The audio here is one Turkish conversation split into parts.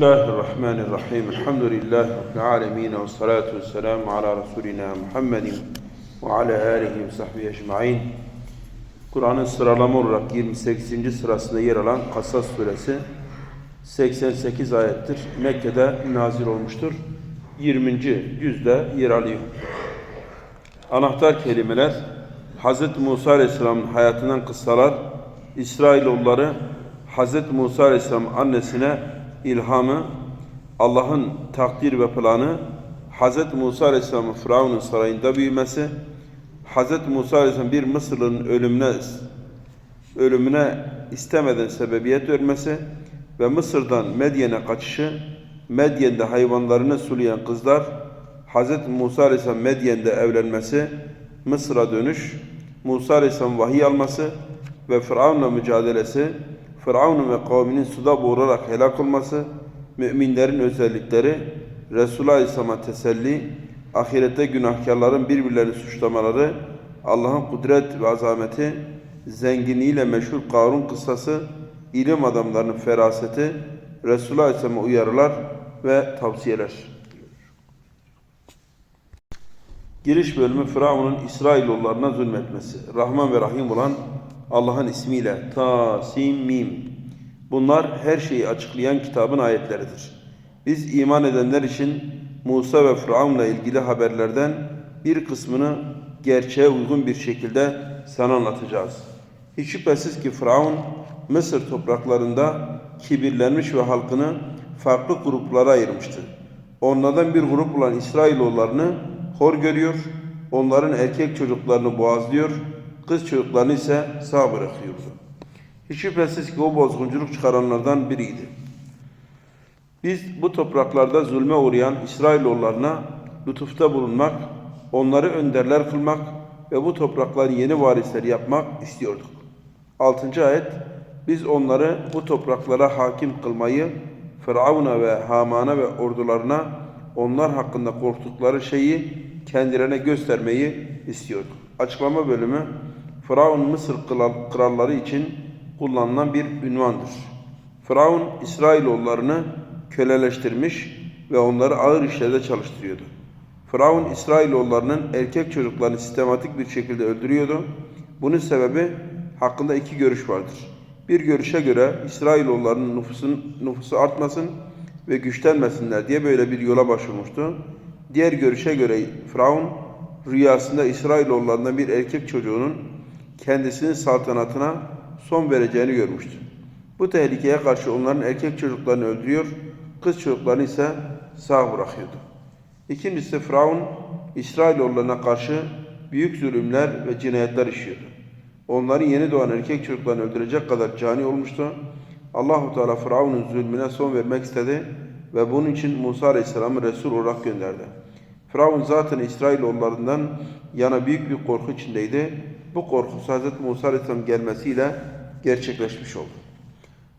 Bismillahirrahmanirrahim. Elhamdülillahi Rabbil alemin. Ve salatu ve selamu ala Resulina Muhammedin ve ala alihi ve sahbihi ecma'in. Kur'an'ın sıralama olarak 28. sırasında yer alan Kasas suresi 88 ayettir. Mekke'de nazil olmuştur. 20. yüzde yer alıyor. Anahtar kelimeler Hz. Musa Aleyhisselam'ın hayatından kıssalar, İsrailoğulları Hz. Musa Aleyhisselam annesine ilhamı, Allah'ın takdir ve planı, Hz. Musa Aleyhisselam'ın Firavun'un sarayında büyümesi, Hz. Musa Aleyhisselam bir Mısırlı'nın ölümüne ölümüne istemeden sebebiyet vermesi ve Mısır'dan Medyen'e kaçışı, Medyen'de hayvanlarını sulayan kızlar, Hz. Musa Aleyhisselam Medyen'de evlenmesi, Mısır'a dönüş, Musa Aleyhisselam vahiy alması ve Firavun'la mücadelesi, Firavun'un ve kavminin suda boğularak helak olması, müminlerin özellikleri, Resulullah Aleyhisselam'a teselli, ahirette günahkarların birbirlerini suçlamaları, Allah'ın kudret ve azameti, zenginliğiyle meşhur Karun kıssası, ilim adamlarının feraseti, Resulullah Aleyhisselam'a uyarılar ve tavsiyeler. Giriş bölümü Firavun'un İsrailoğullarına zulmetmesi. Rahman ve Rahim olan Allah'ın ismiyle Ta, Sim, Mim. Bunlar her şeyi açıklayan kitabın ayetleridir. Biz iman edenler için Musa ve Firavun'la ilgili haberlerden bir kısmını gerçeğe uygun bir şekilde sana anlatacağız. Hiç şüphesiz ki Firavun Mısır topraklarında kibirlenmiş ve halkını farklı gruplara ayırmıştı. Onlardan bir grup olan İsrailoğullarını hor görüyor, onların erkek çocuklarını boğazlıyor, kız çocuklarını ise sağ bırakıyordu. Hiç şüphesiz ki o bozgunculuk çıkaranlardan biriydi. Biz bu topraklarda zulme uğrayan İsrailoğullarına lütufta bulunmak, onları önderler kılmak ve bu toprakların yeni varisleri yapmak istiyorduk. 6. ayet Biz onları bu topraklara hakim kılmayı Firavun'a ve Haman'a ve ordularına onlar hakkında korktukları şeyi kendilerine göstermeyi istiyorduk. Açıklama bölümü Firavun Mısır kralları için kullanılan bir ünvandır. Firavun İsrailoğullarını köleleştirmiş ve onları ağır işlerde çalıştırıyordu. Firavun İsrailoğullarının erkek çocuklarını sistematik bir şekilde öldürüyordu. Bunun sebebi hakkında iki görüş vardır. Bir görüşe göre İsrailoğullarının nüfusun, nüfusu artmasın ve güçlenmesinler diye böyle bir yola başvurmuştu. Diğer görüşe göre Firavun rüyasında İsrailoğullarından bir erkek çocuğunun kendisinin saltanatına son vereceğini görmüştü. Bu tehlikeye karşı onların erkek çocuklarını öldürüyor, kız çocuklarını ise sağ bırakıyordu. İkincisi Firavun İsrailoğullarına karşı büyük zulümler ve cinayetler işliyordu. Onların yeni doğan erkek çocuklarını öldürecek kadar cani olmuştu. Allahu Teala Firavun'un zulmüne son vermek istedi ve bunun için Musa Aleyhisselam'ı Resul olarak gönderdi. Firavun zaten İsrailoğullarından yana büyük bir korku içindeydi. Bu korku Hz. Musa Aleyhisselam gelmesiyle gerçekleşmiş oldu.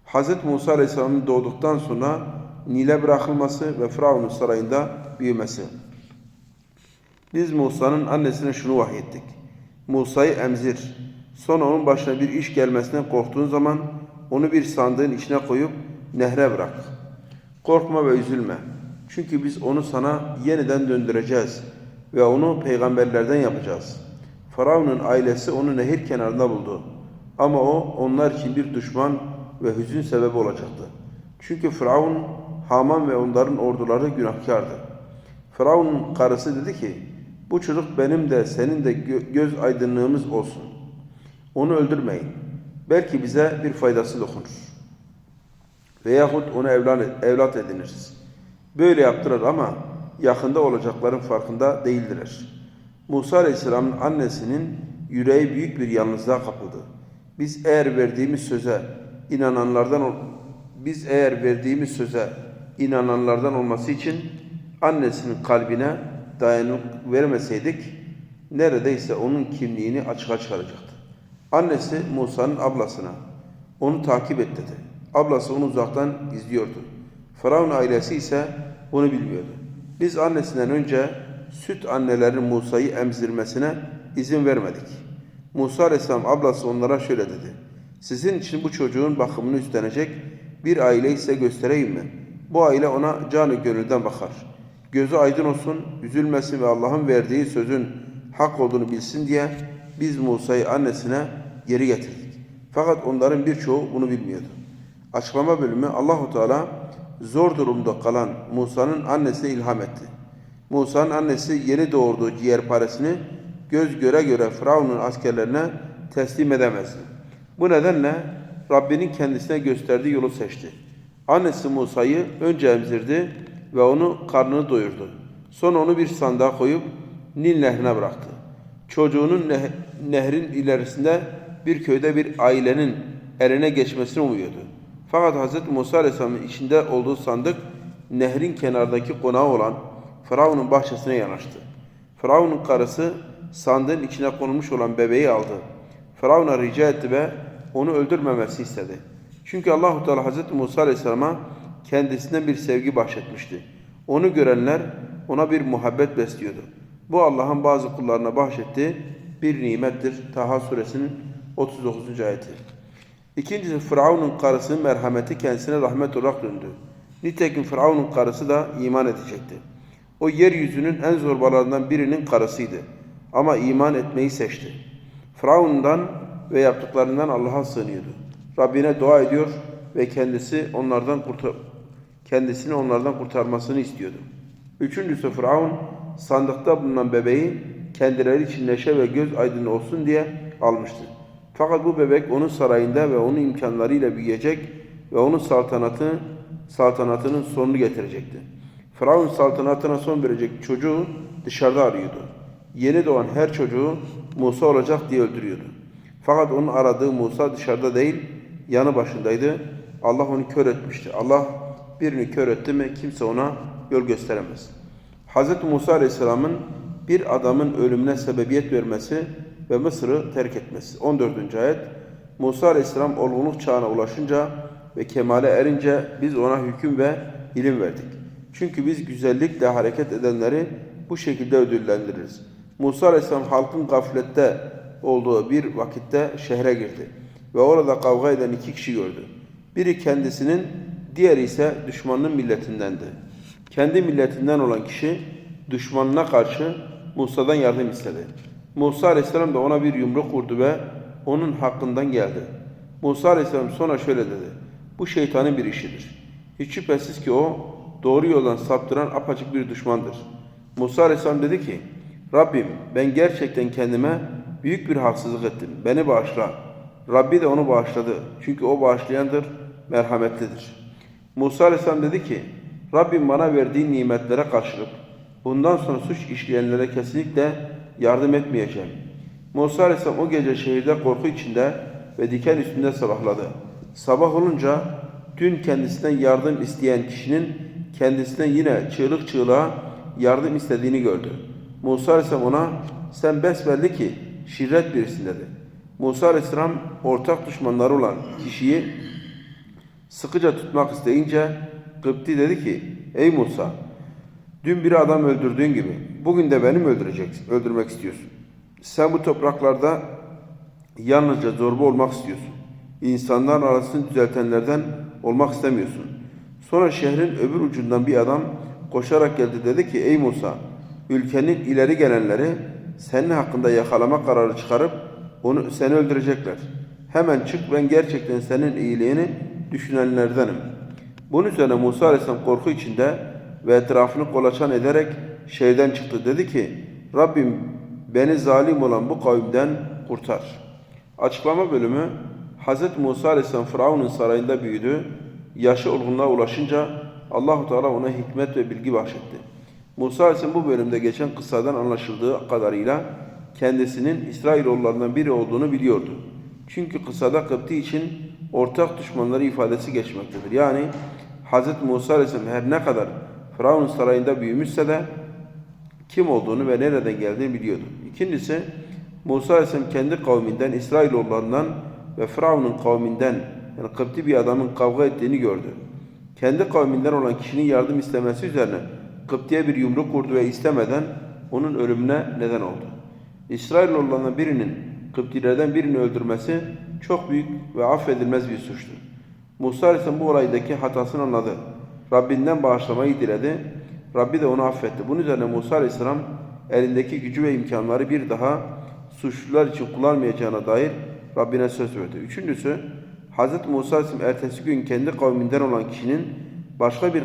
Hz. Musa Aleyhisselam'ın doğduktan sonra Nil'e bırakılması ve Firavun'un sarayında büyümesi. Biz Musa'nın annesine şunu vahyettik. Musa'yı emzir. Sonra onun başına bir iş gelmesinden korktuğun zaman onu bir sandığın içine koyup nehre bırak. Korkma ve üzülme. Çünkü biz onu sana yeniden döndüreceğiz ve onu peygamberlerden yapacağız. Firavun'un ailesi onu nehir kenarında buldu. Ama o onlar için bir düşman ve hüzün sebebi olacaktı. Çünkü Firavun, Haman ve onların orduları günahkardı. Firavun'un karısı dedi ki, bu çocuk benim de senin de gö göz aydınlığımız olsun. Onu öldürmeyin. Belki bize bir faydası dokunur. Veyahut onu evlat ediniriz. Böyle yaptılar ama yakında olacakların farkında değildiler. Musa Aleyhisselam'ın annesinin yüreği büyük bir yalnızlığa kapıldı. Biz eğer verdiğimiz söze inananlardan biz eğer verdiğimiz söze inananlardan olması için annesinin kalbine dayanık vermeseydik neredeyse onun kimliğini açığa çıkaracaktı. Annesi Musa'nın ablasına onu takip et dedi. Ablası onu uzaktan izliyordu. Firavun ailesi ise bunu bilmiyordu. Biz annesinden önce süt annelerin Musa'yı emzirmesine izin vermedik. Musa Aleyhisselam ablası onlara şöyle dedi. Sizin için bu çocuğun bakımını üstlenecek bir aile ise göstereyim mi? Bu aile ona canı gönülden bakar. Gözü aydın olsun, üzülmesin ve Allah'ın verdiği sözün hak olduğunu bilsin diye biz Musa'yı annesine geri getirdik. Fakat onların birçoğu bunu bilmiyordu. Açıklama bölümü Allahu Teala zor durumda kalan Musa'nın annesine ilham etti. Musa'nın annesi yeni doğurduğu ciğerparesini göz göre göre Firavun'un askerlerine teslim edemezdi. Bu nedenle Rabbinin kendisine gösterdiği yolu seçti. Annesi Musa'yı önce emzirdi ve onu karnını doyurdu. Sonra onu bir sandığa koyup Nil nehrine bıraktı. Çocuğunun neh- nehrin ilerisinde bir köyde bir ailenin eline geçmesini umuyordu. Fakat Hz. Musa Aleyhisselam'ın içinde olduğu sandık nehrin kenardaki konağı olan Firavun'un bahçesine yanaştı. Firavun'un karısı sandığın içine konulmuş olan bebeği aldı. Firavun'a rica etti ve onu öldürmemesi istedi. Çünkü Allahu Teala Hazreti Musa Aleyhisselam'a kendisinden bir sevgi bahşetmişti. Onu görenler ona bir muhabbet besliyordu. Bu Allah'ın bazı kullarına bahşettiği bir nimettir. Taha suresinin 39. ayeti. İkincisi Firavun'un karısının merhameti kendisine rahmet olarak döndü. Nitekim Firavun'un karısı da iman edecekti. O yeryüzünün en zorbalarından birinin karısıydı. Ama iman etmeyi seçti. Firavun'dan ve yaptıklarından Allah'a sığınıyordu. Rabbine dua ediyor ve kendisi onlardan kurtar kendisini onlardan kurtarmasını istiyordu. Üçüncüsü Firavun sandıkta bulunan bebeği kendileri için neşe ve göz aydınlığı olsun diye almıştı. Fakat bu bebek onun sarayında ve onun imkanlarıyla büyüyecek ve onun saltanatı saltanatının sonunu getirecekti. Firavun saltanatına son verecek çocuğu dışarıda arıyordu. Yeni doğan her çocuğu Musa olacak diye öldürüyordu. Fakat onun aradığı Musa dışarıda değil, yanı başındaydı. Allah onu kör etmişti. Allah birini kör etti mi kimse ona yol gösteremez. Hz. Musa Aleyhisselam'ın bir adamın ölümüne sebebiyet vermesi ve Mısır'ı terk etmesi. 14. ayet Musa Aleyhisselam olgunluk çağına ulaşınca ve kemale erince biz ona hüküm ve ilim verdik. Çünkü biz güzellikle hareket edenleri bu şekilde ödüllendiririz. Musa Aleyhisselam halkın gaflette olduğu bir vakitte şehre girdi ve orada kavga eden iki kişi gördü. Biri kendisinin, diğeri ise düşmanının milletindendi. Kendi milletinden olan kişi düşmanına karşı Musa'dan yardım istedi. Musa Aleyhisselam da ona bir yumruk vurdu ve onun hakkından geldi. Musa Aleyhisselam sonra şöyle dedi. Bu şeytanın bir işidir. Hiç şüphesiz ki o doğru yoldan saptıran apaçık bir düşmandır. Musa Aleyhisselam dedi ki, Rabbim ben gerçekten kendime büyük bir haksızlık ettim. Beni bağışla. Rabbi de onu bağışladı. Çünkü o bağışlayandır, merhametlidir. Musa Aleyhisselam dedi ki, Rabbim bana verdiği nimetlere karşılık bundan sonra suç işleyenlere kesinlikle yardım etmeyeceğim. Musa Aleyhisselam o gece şehirde korku içinde ve diken üstünde sabahladı. Sabah olunca dün kendisinden yardım isteyen kişinin kendisinden yine çığlık çığlığa yardım istediğini gördü. Musa Aleyhisselam ona sen besbelli ki şirret birisin dedi. Musa Aleyhisselam ortak düşmanları olan kişiyi sıkıca tutmak isteyince Kıpti dedi ki ey Musa dün bir adam öldürdüğün gibi bugün de beni mi öldüreceksin, öldürmek istiyorsun? Sen bu topraklarda yalnızca zorba olmak istiyorsun. İnsanların arasını düzeltenlerden olmak istemiyorsun. Sonra şehrin öbür ucundan bir adam koşarak geldi dedi ki ey Musa ülkenin ileri gelenleri senin hakkında yakalama kararı çıkarıp onu seni öldürecekler. Hemen çık ben gerçekten senin iyiliğini düşünenlerdenim. Bunun üzerine Musa Aleyhisselam korku içinde ve etrafını kolaçan ederek şeyden çıktı. Dedi ki Rabbim beni zalim olan bu kavimden kurtar. Açıklama bölümü Hz. Musa Aleyhisselam Firavun'un sarayında büyüdü. Yaşı olgunluğa ulaşınca Allahu Teala ona hikmet ve bilgi bahşetti. Musa Aleyhisselam bu bölümde geçen kıssadan anlaşıldığı kadarıyla kendisinin İsrailoğullarından biri olduğunu biliyordu. Çünkü kıssada Kıpti için ortak düşmanları ifadesi geçmektedir. Yani Hz. Musa Aleyhisselam her ne kadar Firavun sarayında büyümüşse de kim olduğunu ve nereden geldiğini biliyordu. İkincisi Musa Aleyhisselam kendi kavminden, İsrailoğullarından ve Firavun'un kavminden yani Kıpti bir adamın kavga ettiğini gördü. Kendi kavminden olan kişinin yardım istemesi üzerine Kıpti'ye bir yumruk vurdu ve istemeden onun ölümüne neden oldu. İsrailoğullarından birinin Kıptilerden birini öldürmesi çok büyük ve affedilmez bir suçtur. Musa Aleyhisselam bu olaydaki hatasını anladı. Rabbinden bağışlamayı diledi. Rabbi de onu affetti. Bunun üzerine Musa Aleyhisselam elindeki gücü ve imkanları bir daha suçlular için kullanmayacağına dair Rabbine söz verdi. Üçüncüsü Hz. Musa Aleyhisselam ertesi gün kendi kavminden olan kişinin başka bir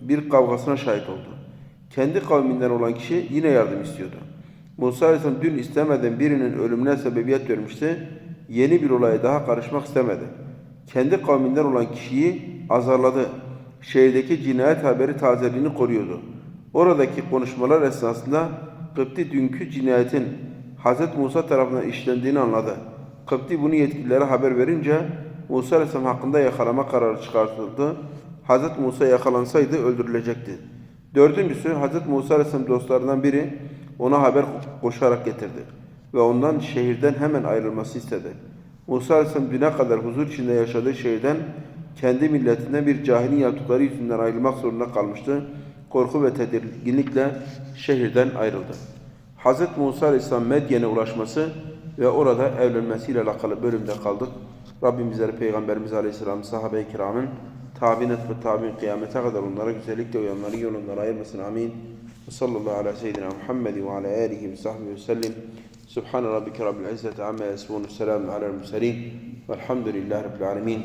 bir kavgasına şahit oldu. Kendi kavminden olan kişi yine yardım istiyordu. Musa Aleyhisselam dün istemeden birinin ölümüne sebebiyet vermişti. Yeni bir olaya daha karışmak istemedi. Kendi kavminden olan kişiyi azarladı. Şehirdeki cinayet haberi tazeliğini koruyordu. Oradaki konuşmalar esnasında Kıpti dünkü cinayetin Hz. Musa tarafından işlendiğini anladı. Kıpti bunu yetkililere haber verince Musa Aleyhisselam hakkında yakalama kararı çıkartıldı. Hz. Musa yakalansaydı öldürülecekti. Dördüncüsü Hz. Musa Aleyhisselam dostlarından biri ona haber koşarak getirdi ve ondan şehirden hemen ayrılması istedi. Musa Aleyhisselam düne kadar huzur içinde yaşadığı şehirden kendi milletinden bir cahilin yaptıkları yüzünden ayrılmak zorunda kalmıştı. Korku ve tedirginlikle şehirden ayrıldı. Hz. Musa Aleyhisselam Medyen'e ulaşması ve orada evlenmesiyle alakalı bölümde kaldık. Rabbim bizleri Peygamberimiz Aleyhisselam, sahabe-i kiramın, tabi'in ve tabi'in kıyamete kadar onlara güzellikle uyanları yolundan ayırmasın. Amin. Ve sallallahu ala seyyidina Muhammed ve ala alihi ve sahbihi ve sellim. Subhan rabbike rabbil izzeti amma yasifun. Selamun alel murselin. Velhamdülillahi rabbil alemin.